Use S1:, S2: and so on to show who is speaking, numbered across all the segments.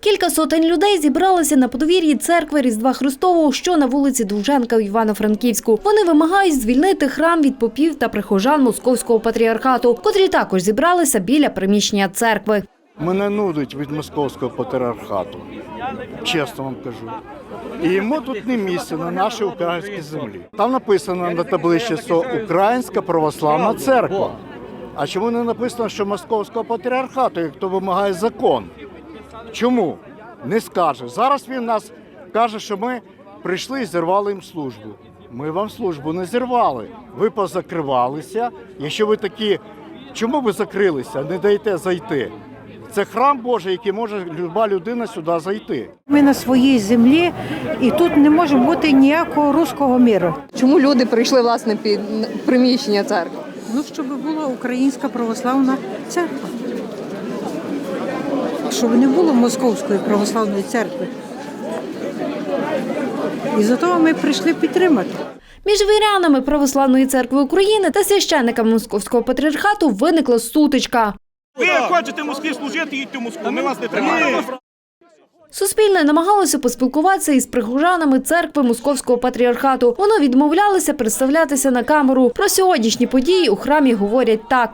S1: Кілька сотень людей зібралися на подвір'ї церкви Різдва Христового, що на вулиці Довженка в Івано-Франківську. Вони вимагають звільнити храм від попів та прихожан московського патріархату, котрі також зібралися біля приміщення церкви.
S2: Мене нудить від московського патріархату. Чесно вам кажу. І йому тут не місце на нашій українській землі. Там написано на табличці, що Українська православна церква. А чому не написано, що московського патріархату, як то вимагає закон? Чому? Не скаже. Зараз він нас каже, що ми прийшли і зірвали їм службу. Ми вам службу не зірвали. Ви позакривалися. Якщо ви такі, чому ви закрилися? Не даєте зайти. Це храм Божий, який може люба людина сюди зайти.
S3: Ми на своїй землі, і тут не може бути ніякого руського міру.
S4: Чому люди прийшли власне під приміщення церкви?
S3: Ну, щоб була українська православна церква. Щоб не було московської православної церкви. І за того ми прийшли підтримати.
S1: Між вірянами Православної церкви України та священниками московського патріархату виникла сутичка.
S5: Ви хочете Москві служити, їдьте в Москву. Ми вас не тримаємо.
S1: Суспільне намагалося поспілкуватися із прихожанами церкви московського патріархату. Воно відмовлялося представлятися на камеру. Про сьогоднішні події у храмі говорять так.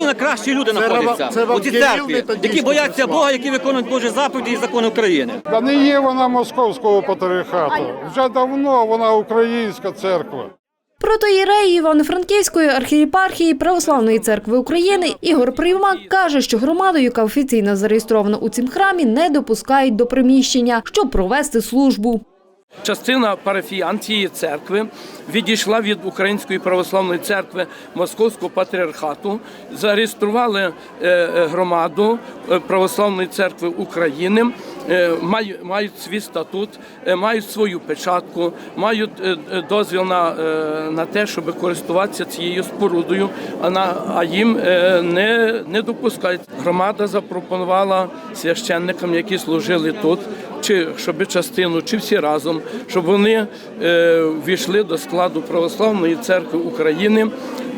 S6: Найкращі люди
S2: Це
S6: знаходяться
S2: це
S6: у цій церкві, які бояться. Бога, які виконують Божі заповіді і закони України.
S7: Та не є вона московського патріархату. Вже давно вона українська церква.
S1: Протоїрей Івано-Франківської архієпархії Православної церкви України Ігор Приймак каже, що громаду, яка офіційно зареєстрована у цім храмі, не допускають до приміщення, щоб провести службу.
S8: Частина парафіян цієї церкви відійшла від Української православної церкви Московського патріархату, зареєстрували е, е, громаду е, Православної церкви України, мають свій статут, мають свою печатку, мають дозвіл на, на те, щоб користуватися цією спорудою, а, їм не, не допускають. Громада запропонувала священникам, які служили тут, чи щоб частину, чи всі разом, щоб вони е, ввійшли до складу Православної церкви України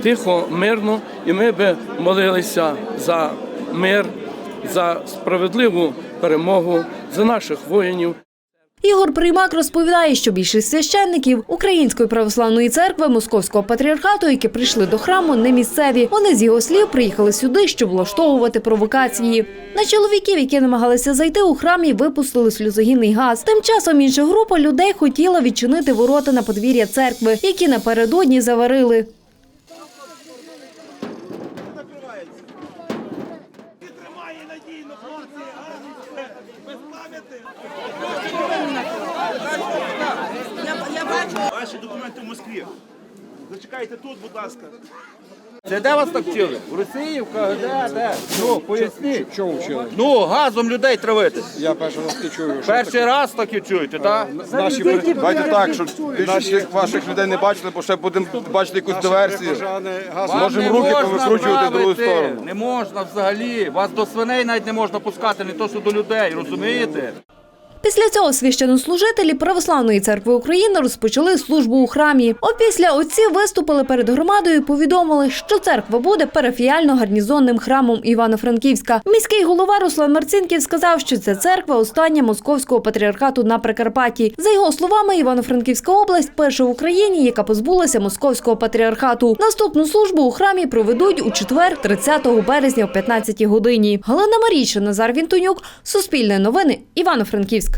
S8: тихо, мирно, і ми би молилися за мир, за справедливу перемогу, за наших воїнів.
S1: Ігор Приймак розповідає, що більшість священників Української православної церкви Московського патріархату, які прийшли до храму, не місцеві. Вони з його слів приїхали сюди, щоб влаштовувати провокації. На чоловіків, які намагалися зайти у храмі, випустили сльозогінний газ. Тим часом інша група людей хотіла відчинити ворота на подвір'я церкви, які напередодні заварили.
S5: Без пам'яті. Ваші документи в Москві. Зачекайте тут, будь ласка.
S9: Це де вас так вчили? В Росії, в КГД, де? Ну, поясніть. Чого вчили? Ну, газом людей травити.
S7: Я перший раз не чую.
S9: Перший раз таки чуєте, так?
S7: Наші Давайте так, щоб наші ваших людей не бачили, бо ще будемо бачити якусь диверсію.
S9: Вам
S7: Можемо руки
S9: можна
S7: повикручувати в другу
S9: правити.
S7: сторону.
S9: Не можна взагалі. Вас до свиней навіть не можна пускати, не то що до людей, розумієте?
S1: Після цього священнослужителі Православної церкви України розпочали службу у храмі. Опісля отці виступили перед громадою і повідомили, що церква буде парафіяльно-гарнізонним храмом Івано-Франківська. Міський голова Руслан Марцинків сказав, що ця церква остання московського патріархату на Прикарпатті. За його словами, Івано-Франківська область перша в Україні, яка позбулася московського патріархату. Наступну службу у храмі проведуть у четвер, 30 березня о 15 годині. Галина Марійша, Назар Вінтонюк, Суспільне новини, Івано-Франківськ.